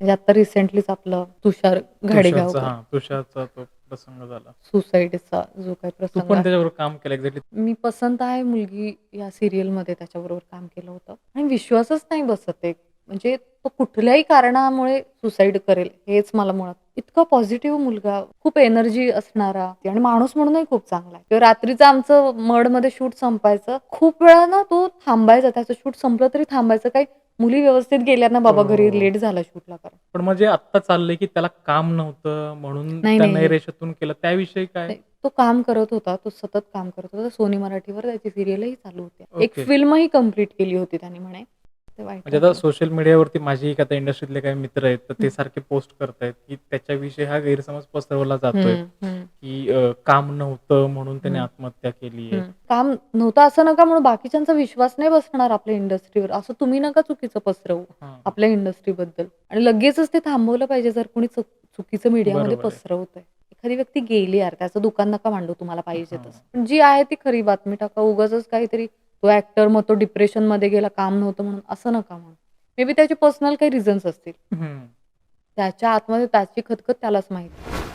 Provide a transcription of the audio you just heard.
म्हणजे आता रिसेंटलीच आपलं तुषार तुषारचा हा तुषारचा तो प्रसंग झाला. सुसाईडचा जो काही तू प्रसंग पण आहे. त्याच्याबरोबर काम केलं एक्झॅक्टली मी पसंत आहे मुलगी या सिरियलमध्ये त्याच्याबरोबर काम केलं होतं. आणि विश्वासच नाही बसत आहे म्हणजे तो कुठल्याही कारणामुळे सुसाईड करेल हेच मला मुळात इतका पॉझिटिव्ह मुलगा खूप एनर्जी असणारा आणि माणूस म्हणूनही खूप चांगला आहे. किंवा रात्रीचं आमचं मडमध्ये शूट संपायचं खूप वेळा ना तो थांबायचा त्याचं शूट संपलं तरी थांबायचं. काही मुली व्यवस्थित गेल्या ना बाबा हो, घरी हो. लेट झाला शूटला कारण. पण म्हणजे आता चाललंय की त्याला काम नव्हतं म्हणून. नैरेशातून केलं त्याविषयी काय? तो काम करत होता तो सतत काम करत होता. सोनी मराठीवर त्याची सिरियलही चालू होती. एक. फिल्मही कंप्लीट केली होती त्याने म्हणे. ते वाईट म्हणजे आता वाटलं. सोशल मीडियावरती माझी एक आता इंडस्ट्रीतले काही मित्र आहेत तर ते सारखे पोस्ट करतायत की त्याच्याविषयी हा गैरसमज पसरवला जातोय हम्म, हम्म, की अ, काम नव्हतं म्हणून त्याने हम्म. आत्महत्या केली आहे हम्म. काम नव्हतं असं नका म्हणून बाकीच्यांचा विश्वास नाही बसणार आपल्या इंडस्ट्रीवर असं तुम्ही नका चुकीचं पसरवू हा. आपल्या इंडस्ट्रीबद्दल आणि लगेचच ते थांबवलं पाहिजे जर कोणी चुक- चुकीचं मीडियामध्ये बरोबर आहे. पसरवतंय एखादी व्यक्ती गेली यार त्याचं दुकान नका मांडू तुम्हाला पाहिजे हा. तसं पण जी आहे ती खरी बातमी टाका उगाच काहीतरी तो ऍक्टर मग तो डिप्रेशनमध्ये गेला काम नव्हतं म्हणून असं नका म्हणून मे बी त्याचे पर्सनल काही रिझन्स असतील. त्याच्या आतमध्ये त्याची खतखत त्यालाच माहिती.